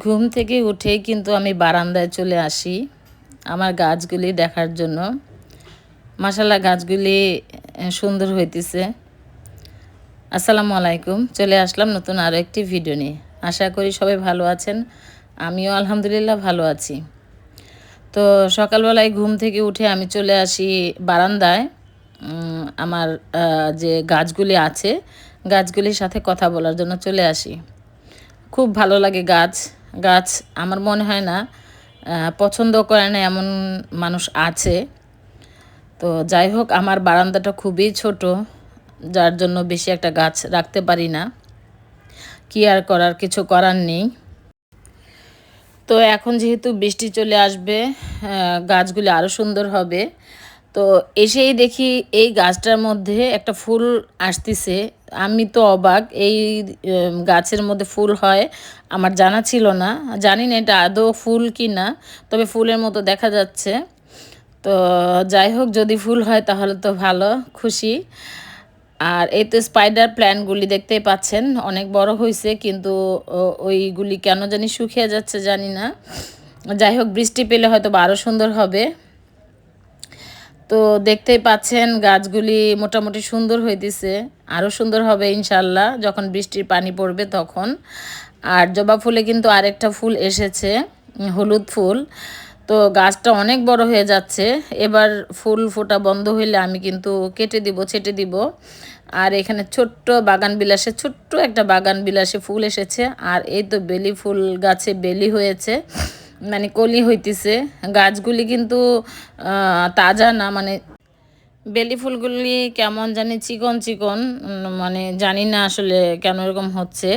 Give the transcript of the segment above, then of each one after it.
ঘুম থেকে উঠেই কিন্তু আমি বারান্দায় চলে আসি আমার গাছগুলি দেখার জন্য। মাসাল্লাহ গাছগুলি সুন্দর হইতেছে। আসসালামু আলাইকুম। চলে আসলাম নতুন আরও একটি ভিডিও নিয়ে। আশা করি সবাই ভালো আছেন। আমিও আলহামদুলিল্লাহ ভালো আছি। তো সকালবেলায় ঘুম থেকে উঠে আমি চলে আসি বারান্দায়। আমার যে গাছগুলি আছে, গাছগুলির সাথে কথা বলার জন্য চলে আসি। খুব ভালো লাগে গাছ। গাছ আমার মনে হয় না পছন্দ করে না এমন মানুষ আছে। তো যাই হোক, আমার বারান্দাটা খুবই ছোট, যার জন্য বেশি একটা গাছ রাখতে পারি না। কি আর করার, কিছু করার নেই। তো এখন যেহেতু বৃষ্টি চলে আসবে গাছগুলি আরও সুন্দর হবে। তো এসেই দেখি এই গাছটার মধ্যে একটা ফুল আসতিছে আমি তো অবাক, এই গাছের মধ্যে ফুল হয়, আমার জানা ছিল না, জানি না এটা আদৌ ফুল কি না, তবে ফুলের মতো দেখা যাচ্ছে। তো যাই হোক, যদি ফুল হয় তাহলে তো ভালো, খুশি। আর এই তো স্পাইডার প্ল্যান্টগুলি দেখতেই পাচ্ছেন, অনেক বড় হয়েছে কিন্তু ওইগুলি কেন জানি শুকিয়ে যাচ্ছে জানি না। যাই হোক, বৃষ্টি পেলে হয়তো আরও সুন্দর হবে। তো দেখতেই পাচ্ছেন গাছগুলি মোটামুটি সুন্দর হইতেছে আরও সুন্দর হবে ইনশাল্লাহ যখন বৃষ্টির পানি পড়বে তখন। আর জবা ফুলে কিন্তু আরেকটা ফুল এসেছে, হলুদ ফুল। তো গাছটা অনেক বড় হয়ে যাচ্ছে, এবার ফুল ফোটা বন্ধ হইলে আমি কিন্তু কেটে দিব, ছেটে দিব। আর এখানে ছোট্ট বাগান বিলাসে, ছোট্ট একটা বাগান বিলাসে ফুল এসেছে, আর এই তো বেলি ফুল গাছে বেলি হয়েছে। মানে কলি হইতেছে। গাছগুলি কিন্তু তাজা না মানে বেলি ফুলগুলি কেমন জানি চিকন চিকন মানে জানি না আসলে কেন এরকম হচ্ছে।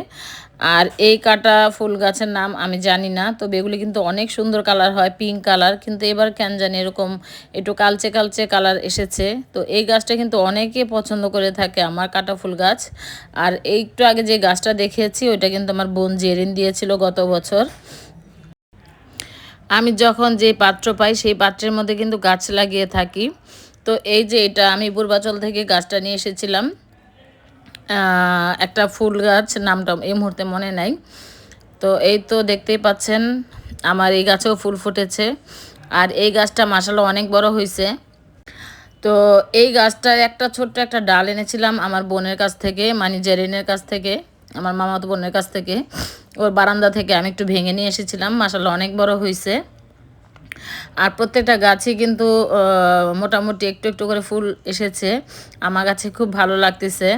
আর এই কাটা ফুল গাছের নাম আমি জানি না, তবে এগুলি কিন্তু অনেক সুন্দর কালার হয়, পিঙ্ক কালার। কিন্তু এবার কেন জানি এরকম একটু কালচে কালচে কালার এসেছে। তো এই গাছটা কিন্তু অনেকে পছন্দ করে থাকে আমার কাটা ফুল গাছ। আর একটু আগে যে গাছটা দেখিয়েছি, ওইটা কিন্তু আমার বোন জেরিন দিয়েছিল গত বছর। আমি যখন যে পাত্র পাই, সেই পাত্রের মধ্যে কিন্তু গাছ লাগিয়ে থাকি। তো এই যে এটা, আমি পূর্বাচল থেকে গাছটা নিয়ে এসেছিলাম। একটা ফুল গাছ, নামটা এই মুহূর্তে মনে নাই। তো এই তো দেখতেই পাচ্ছেন, আমার এই গাছেও ফুল ফুটেছে। আর এই গাছটা মাসালো অনেক বড় হয়েছে তো এই গাছটার একটা ছোট্ট একটা ডাল এনেছিলাম আমার বোনের কাছ থেকে মানে জেরিনের কাছ থেকে। আমার মামাতো বোনের কাছ থেকে। ওর বারান্দা থেকে আমি একটু ভেঙে নিয়ে এসেছিলাম। মাসাল্লাহ অনেক বড় হয়েছে আর প্রত্যেকটা গাছই কিন্তু মোটামুটি একটু একটু করে ফুল এসেছে। আমার কাছে খুব ভালো লাগতেছে।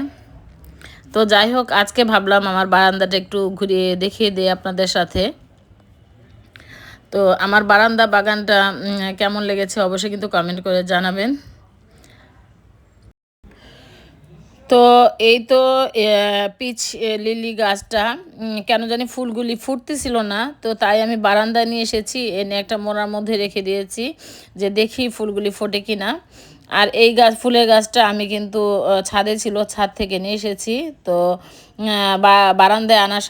তো যাই হোক, আজকে ভাবলাম আমার বারান্দাটা একটু ঘুরিয়ে দেখিয়ে দিই আপনাদের সাথে। তো আমার বারান্দা বাগানটা কেমন লেগেছে অবশ্যই কিন্তু কমেন্ট করে জানাবেন। তো এই তো পিচ লিলি গাছটা কেন জানি ফুলগুলি ফুটতেছিল না, তো তাই আমি বারান্দায় নিয়ে এসেছি এনে একটা মোড়ার মধ্যে রেখে দিয়েছি, যে দেখি ফুলগুলি ফোটে কি না আর এই গাছ, ফুলের গাছটা আমি কিন্তু ছাদে ছিল, ছাদ থেকে নিয়ে এসেছি, তো বারান্দায় আনার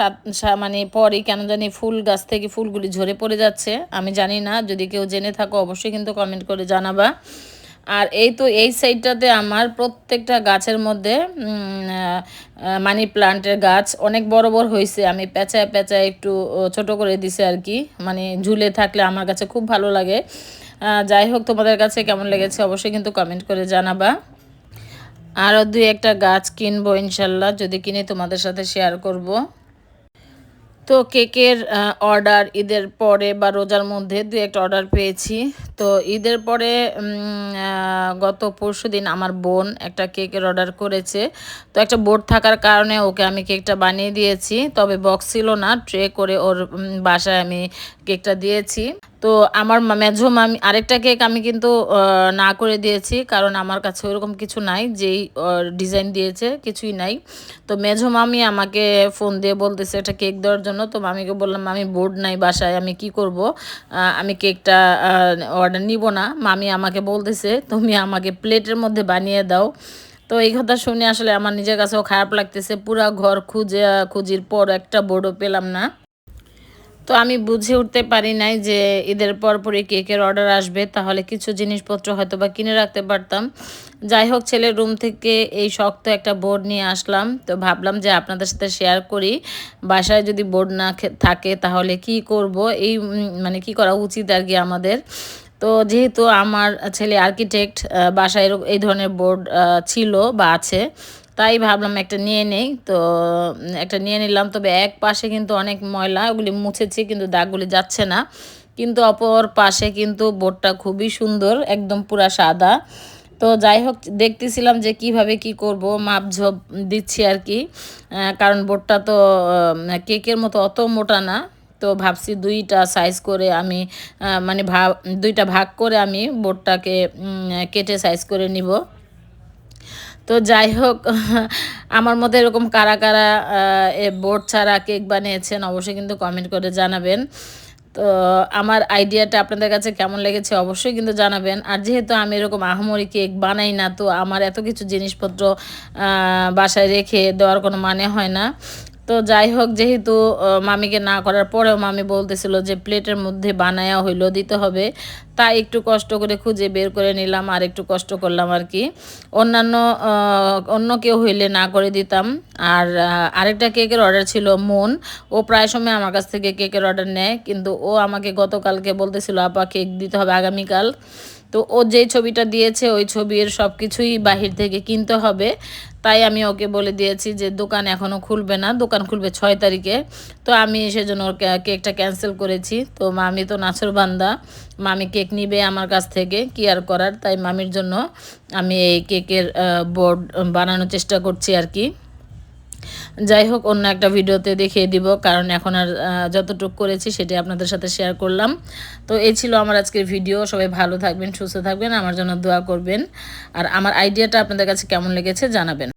মানে পরই কেন জানি ফুল গাছ থেকে ফুলগুলি ঝরে পড়ে যাচ্ছে, আমি জানি না, যদি কেউ জেনে থাকো অবশ্যই কিন্তু কমেন্ট করে জানাবা। আর এই তো এই সাইডটাতে আমার প্রত্যেকটা গাছের মধ্যে মানি প্লান্টের গাছ অনেক বড় বড় হয়েছে আমি পেঁচায় পেঁচায় একটু ছোট করে দিছে আর কি। মানে ঝুলে থাকলে আমার কাছে খুব ভালো লাগে। যাই হোক, তোমাদের কাছে কেমন লেগেছে অবশ্যই কিন্তু কমেন্ট করে জানাবা। আরও দুই একটা গাছ কিনবো ইনশাল্লাহ, যদি কিনে তোমাদের সাথে শেয়ার করব। তো কেকের অর্ডার ঈদের পরে বা রোজার মধ্যে দু একটা অর্ডার পেয়েছি। তো ঈদের পরে গত পরশু দিন আমার বোন একটা কেকের অর্ডার করেছে। তো একটা বোর্ড থাকার কারণে ওকে আমি কেকটা বানিয়ে দিয়েছি, তবে বক্স ছিল না ট্রে করে ওর বাসায় আমি কেকটা দিয়েছি। তো আমার মা- মেঝো মামি আরেকটা কেক আমি কিন্তু না করে দিয়েছি, কারণ আমার কাছে ওরকম কিছু নাই, যেই ডিজাইন দিয়েছে, কিছুই নাই। তো মেঝো মামি আমাকে ফোন দিয়ে বলতেছে একটা কেক দেওয়ার জন্য। তো মামিকে বললাম, মামি বোর্ড নাই বাসায়, আমি কি করব? আমি কেকটা অর্ডার নিব না। মামি আমাকে বলতেছে, তুমি আমাকে প্লেটের মধ্যে বানিয়ে দাও। তো এই কথা শুনে আসলে আমার নিজের কাছেও খারাপ লাগতেছে। পুরা ঘর খুঁজে, খুঁজির পর একটা বোর্ডও পেলাম না। তো আমি বুঝে উঠতে পারি নাই যে ঈদের পরপরই কেকের অর্ডার আসবে। তাহলে কিছু জিনিসপত্র হয়তো বা কিনে রাখতে পারতাম। যাই হোক, ছেলের রুম থেকে এই শক্ত একটা বোর্ড নিয়ে আসলাম। তো ভাবলাম যে আপনাদের সাথে শেয়ার করি। বাসায় যদি বোর্ড না থাকে, তাহলে কি করব? এই মানে কি করা উচিত আর কি আমাদের? তো যেহেতু আমার ছেলে আর্কিটেক্ট বাসায় এই ধরনের বোর্ড ছিল বা আছে তাই ভাবলাম একটা নিয়ে নেই। তো একটা নিয়ে নিলাম। তবে এক পাশে কিন্তু অনেক ময়লা, ওগুলি মুছেছি কিন্তু দাগগুলি যাচ্ছে না। কিন্তু অপর পাশে কিন্তু বোর্ডটা খুবই সুন্দর, একদম পুরা সাদা। তো যাই হোক, দেখতেছিলাম যে কীভাবে কি করব, মাপ ঝোপ দিচ্ছি আর কি। কারণ বোর্ডটা তো কেকের মতো অত মোটা না। তো ভাবছি দুইটা সাইজ করে আমি মানে ভাব দুইটা ভাগ করে আমি বোর্ডটাকে কেটে সাইজ করে নিব। তো যাই হোক, আমার মতো এরকম কারা কারা বোর্ড ছাড়া কেক বানিয়েছেন অবশ্যই কিন্তু কমেন্ট করে জানাবেন। তো আমার আইডিয়াটা আপনাদের কাছে কেমন লেগেছে অবশ্যই কিন্তু জানাবেন। আর যেহেতু আমি এরকম আহমরি কেক বানাই না, তো আমার এত কিছু জিনিসপত্র বাসায় রেখে দেওয়ার কোনো মানে হয় না। তো যাই হোক, যেহেতু মামিকে না করার পরেও মামি বলতেছিল যে প্লেটের মধ্যে বানায়া হইল, দিতে হবে। তা একটু কষ্ট করে খুঁজে বের করে নিলাম, আর একটু কষ্ট করলাম আর কি। অন্যান্য অন্য কেউ হইলে না করে দিতাম। আর আরেকটা কেকের অর্ডার ছিল মন ও প্রায় সময় আমার কাছ থেকে কেকের অর্ডার নেয়, কিন্তু ও আমাকে গতকালকে বলতেছিল, আপা, কেক দিতে হবে আগামীকাল। তো ও যেই ছবিটা দিয়েছে, ওই ছবির সব কিছুই বাহির থেকে কিনতে হবে। তাই আমি ওকে বলে দিয়েছি যে দোকান এখনও খুলবে না, দোকান খুলবে ছয় তারিখে। তো আমি সেজন্য ওর কেকটা ক্যান্সেল করেছি। তো মামি তো নাচর বান্দা, মামি কেক নিবে আমার কাছ থেকে, কি আর করার? তাই মামির জন্য আমি এই কেকের বোর্ড বানানোর চেষ্টা করছি আর কি। যাই হোক, অন্য একটা ভিডিওতে দেখিয়ে দিব, কারণ এখন আর যতটুক করেছি সেটাই আপনাদের সাথে শেয়ার করলাম। তো এই ছিল আমার আজকের ভিডিও, সবাই ভালো থাকবেন, সুস্থ থাকবেন, আমার জন্য দোয়া করবেন। আর আমার আইডিয়াটা আপনাদের কাছে কেমন লেগেছে জানাবেন।